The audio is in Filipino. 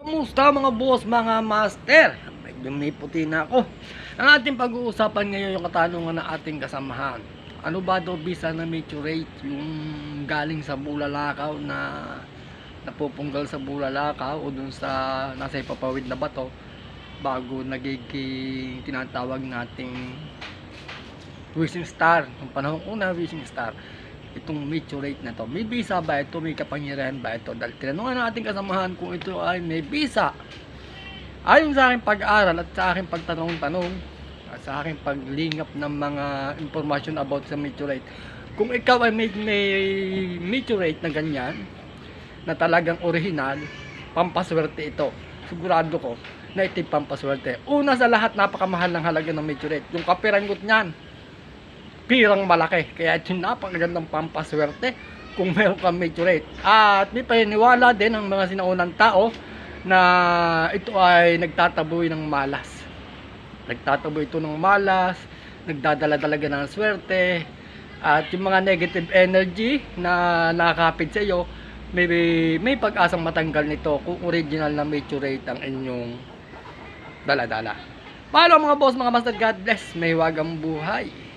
Kamusta mga boss, mga master? Medyo may puti na ako. Ang ating pag-uusapan ngayon yung katanungan ng ating kasamahan. Ano ba daw bisa na meteorate yung galing sa bulalakaw na napupunggal sa bulalakaw o dun sa nasa ipapawid na bato bago nagiging tinatawag nating wishing star. Nung panahon una, wishing star itong meteorate na to. May bisa ba ito? May kapangyarihan ba ito? Dahil tinanungan ng ating kasamahan kung ito ay may bisa. Ayon sa aking pag-aaral at sa aking pagtanong-tanong, sa aking paglingap ng mga information about sa meteorite, kung ikaw ay may, may meteorite na ganyan, na talagang original, pampaswerte ito. Sigurado ko na ito'y pampaswerte. Una sa lahat, napakamahal ng halaga ng meteorite. Yung kapirangot niyan, pirang malaki. Kaya napakagandang pampaswerte kung meron kang meteorite. At may paniniwala din ang mga sinaunang tao na ito ay nagtataboy ng malas. Nagtataboy ito ng malas, nagdadala talaga ng swerte, at yung mga negative energy na nakakapit sa iyo, may, may pag-asang matanggal nito kung original na meteorite ang inyong dala-dala. Paano mga boss, mga master, God bless, may wagang buhay.